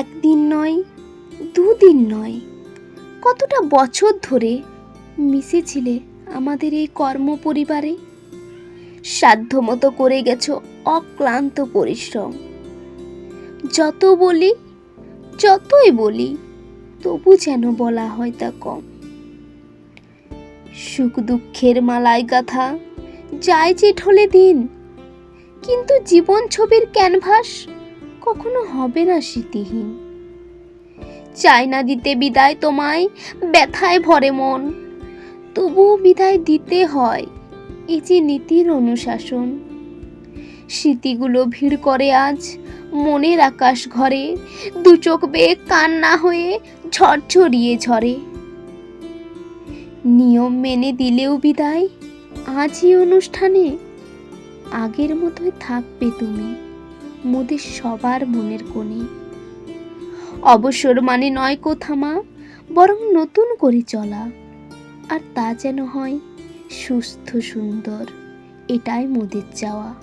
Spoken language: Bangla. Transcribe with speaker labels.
Speaker 1: একদিন নয়, দুদিন নয়। কতটা বছর ধরে মিশেছিলে আমাদের এই কর্ম পরিবারে সাধ্যমতো করে গেছো অক্লান্ত পরিশ্রম। যত বলি, যতই বলি, তবু যেন বলা হয় তা কম। সুখ দুঃখের মালায় গাথা, যায় যে ঢলে দিন। কিন্তু জীবন ছবির ক্যানভাস কখনো হবে না স্মৃতিহীন। চাই না দিতে বিদায় তোমায়, ব্যথায় ভরে মন। তবুও বিদায় দিতে হয়, এই যে নীতির অনুশাসন। স্মৃতিগুলো ভিড় করে আজ, মনের আকাশ ঘরে। দু চোখ বেয়ে কান্না হয়ে ঝরঝরিয়ে ঝরে। নিয়ম মেনে দিলেও বিদায়, আজই অনুষ্ঠানে আগের মতোই থাকবে তুমি। মোদের সবার মনের কোণে। অবসর মানে নয় কোথামা বরং নতুন করে চলা। আর তা যেন হয় সুস্থ, সুন্দর, এটাই মোদের চাওয়া।